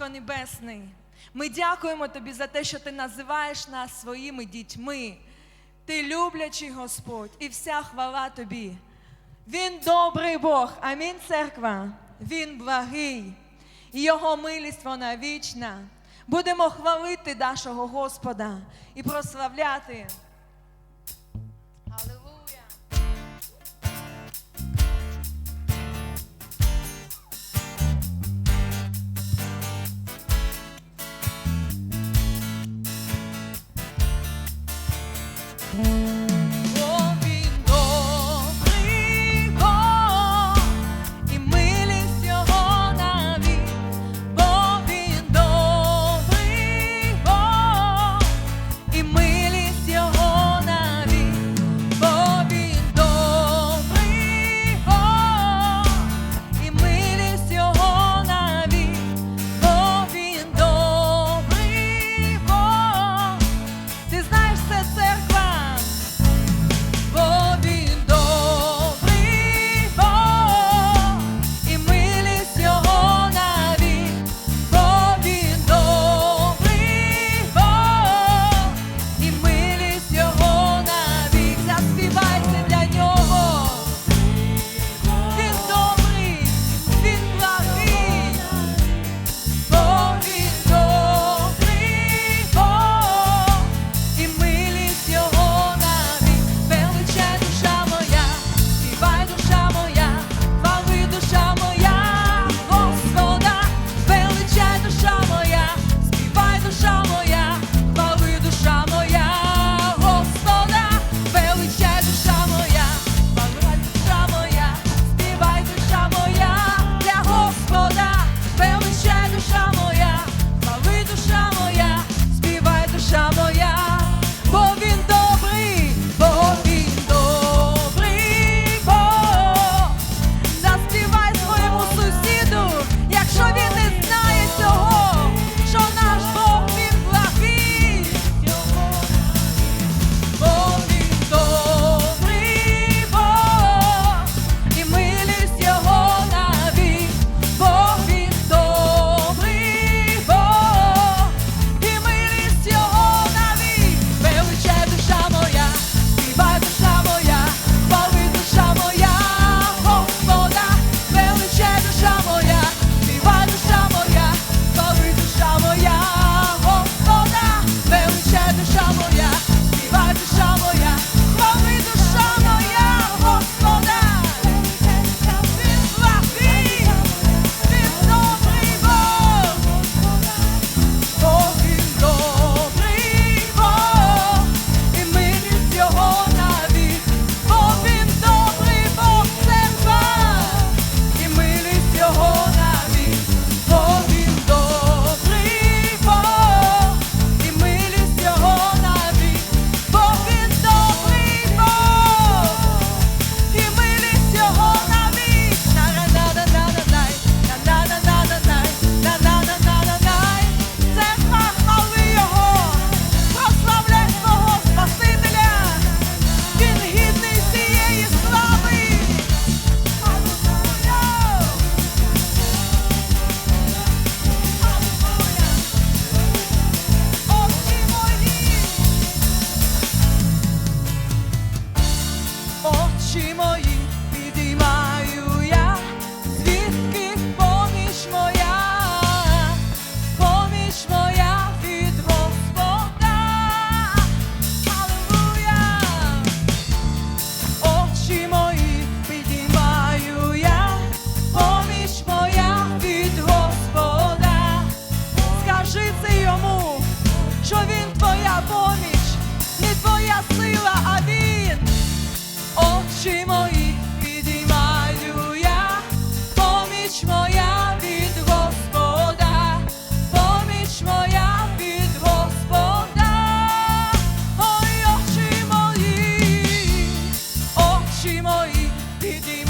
Батько Небесний, ми дякуємо Тобі за те, що Ти називаєш нас своїми дітьми. Ти люблячий Господь, і вся хвала Тобі. Він добрий Бог, амінь церква. Він благий, Його милість вона вічна. Будемо хвалити нашого Господа і прославляти. she might очі мої підіймай.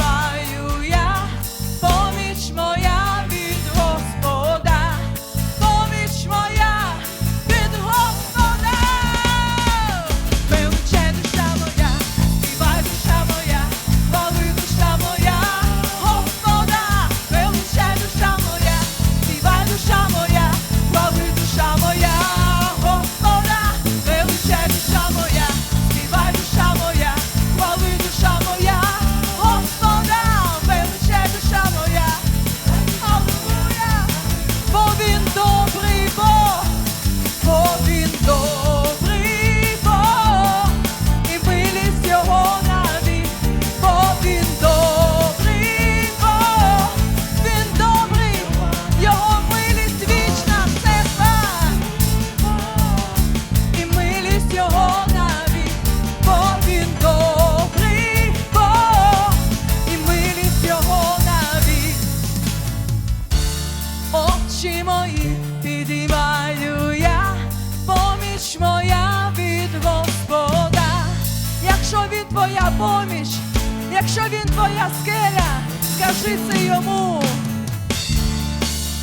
Якщо він твоя скеля, скажи це йому.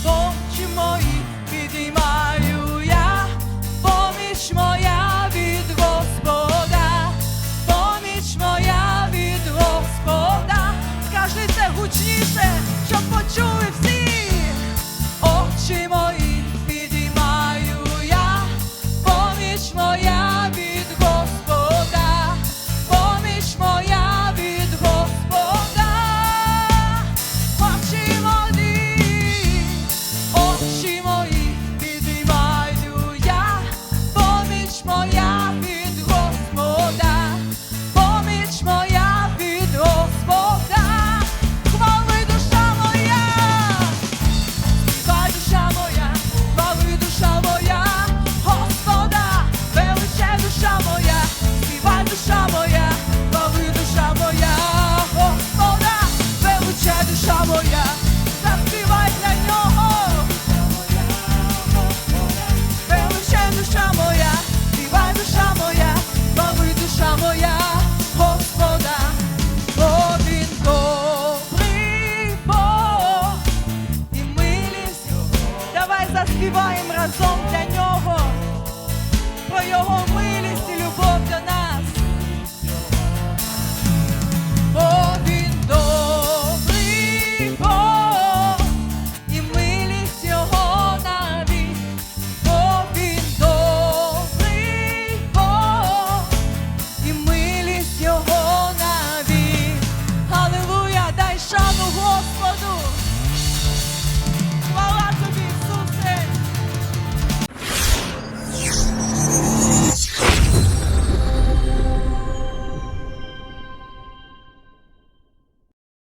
Очі мої